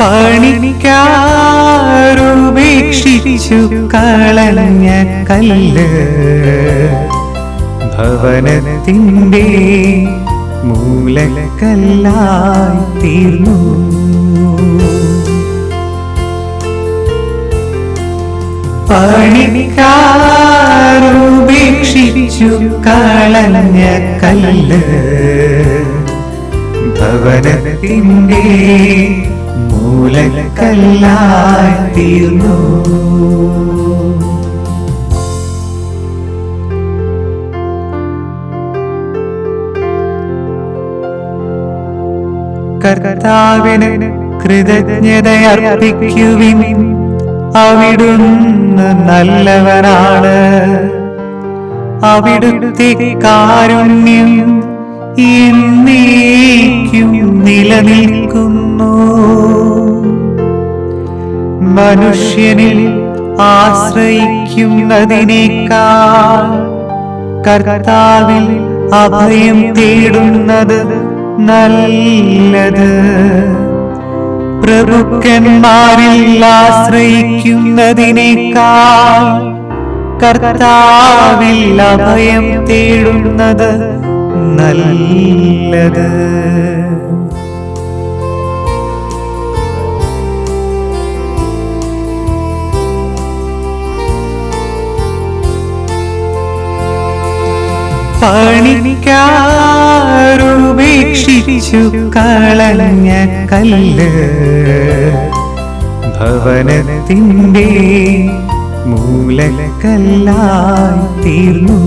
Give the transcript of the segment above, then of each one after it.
പണിക്കാരുപേക്ഷിച്ചു കളഞ്ഞ കല്ല്. ഭവനത്തിന്റെ മൂലക്കല്ലായി തീർന്നു. പണിക്കാരുപേക്ഷിച്ചു കളഞ്ഞ കല്ല്. ഭവനത്തിന്റെ മൂലക്കല്ലായി തീർന്നു. കർത്താവിന് കൃതജ്ഞതയർപ്പിക്കുവിൻ. അവിടുന്ന് നല്ലവനാണ്. അവിടുത്തെ കാരുണ്യം എന്നേക്കും നിലനിൽക്കുന്നു മനുഷ്യനിൽ ആശ്രയിക്കുന്നതിനേക്കാൾ കർത്താവിൽ അഭയം തേടുന്നത് നല്ലത്. പ്രഭുക്കന്മാരിൽ ആശ്രയിക്കുന്നതിനേക്കാൾ കർത്താവിൽ അഭയം തേടുന്നത് നല്ലത്. പണിക്കാരുപേക്ഷിച്ചു കളഞ്ഞ കല്ല്. ഭവനത്തിന്റെ മൂലക്കല്ലായി തീർന്നു.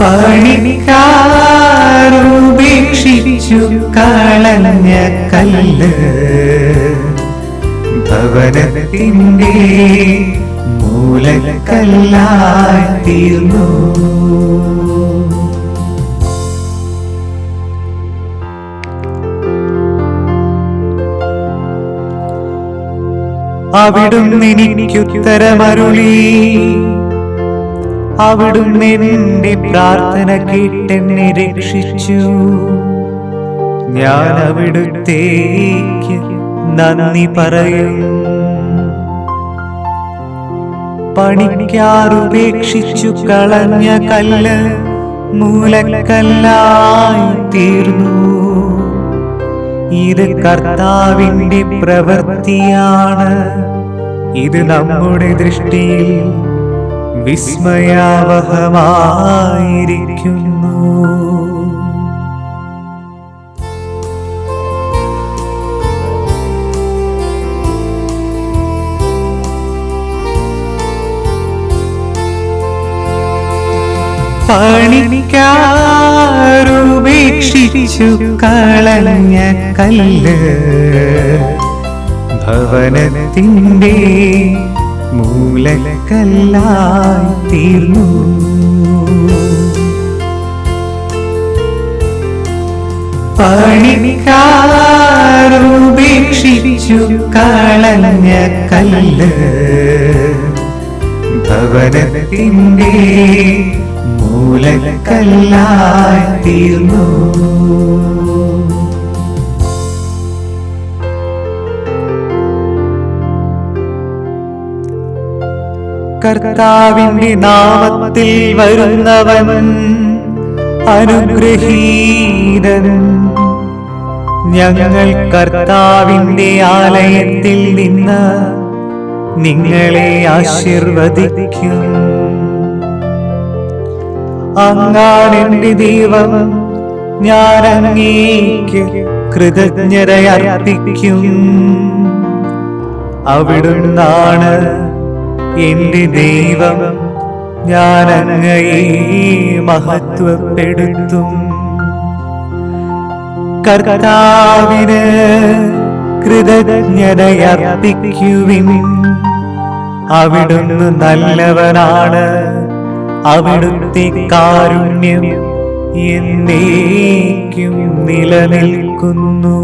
പണിക്കാരുപേക്ഷിച്ചു കളഞ്ഞ കല്ല്. ഭവനത്തിന്റെ മൂലക്കല്ലായി തീർന്നു. എനിക്കുത്തരമരുളി. അവിടുന്ന് എന്റെ പ്രാർത്ഥന കേട്ടെന്നെ രക്ഷിച്ചു. ഞാൻ അവിടുത്തേക്ക് നന്ദി പറയും. പണിക്കാറുപേക്ഷിച്ചു കളഞ്ഞ കല്ല് മൂലക്കല്ലായി തീർന്നു. ഇത് കർത്താവിന്റെ പ്രവൃത്തിയാണ്. ഇത് നമ്മുടെ ദൃഷ്ടിയിൽ വിസ്മയാവഹമായിരിക്കുന്നു. പണിക്കാരുപേക്ഷിച്ചു കളഞ്ഞ കല്ല്. ഭവനത്തിന്റെ മൂലക്കല്ലായി തീർന്നു. പണിക്കാരുപേക്ഷിച്ചു കളഞ്ഞ കല്ല്. ഭവനത്തിന്റെ മൂലക്കല്ലായി തീർന്നു. കർത്താവിന്റെ നാമത്തിൽ വരുന്നവൻ അനുഗ്രഹീതൻ. ഞങ്ങൾ കർത്താവിന്റെ ആലയത്തിൽ നിന്ന് നിങ്ങളെ ആശീർവദിക്കും. അങ്ങാണെന്റെ ദൈവം ഞാൻ അങ്ങേക്ക് കൃതജ്ഞതയർപ്പിക്കും. അവിടുന്നാണ് എന്റെ ദൈവം ഞാൻ അങ്ങയെ മഹത്വപ്പെടുത്തും. കർത്താവിന് കൃതജ്ഞതയർപ്പിക്കുവിൻ. അവിടുന്ന് നല്ലവനാണ് അവിടുത്തെ കാരുണ്യം എന്നേക്കും നിലനിൽക്കുന്നു.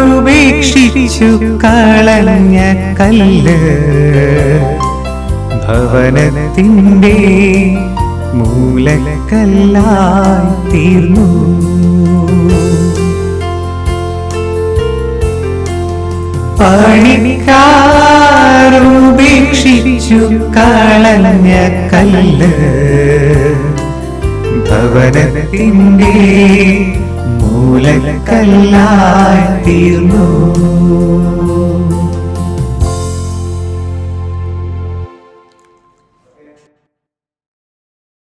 പണിക്കാരുപേക്ഷിച്ചു കളഞ്ഞ കല്ല് ഭവനത്തിന്റെ മൂലക്കല്ലായി തീർന്നു. പണിക്കാരുപേക്ഷിച്ചു കളഞ്ഞ കല്ല്. ഭവനത്തിന്റെ മൂലക്കല്ലായി തീർന്നു.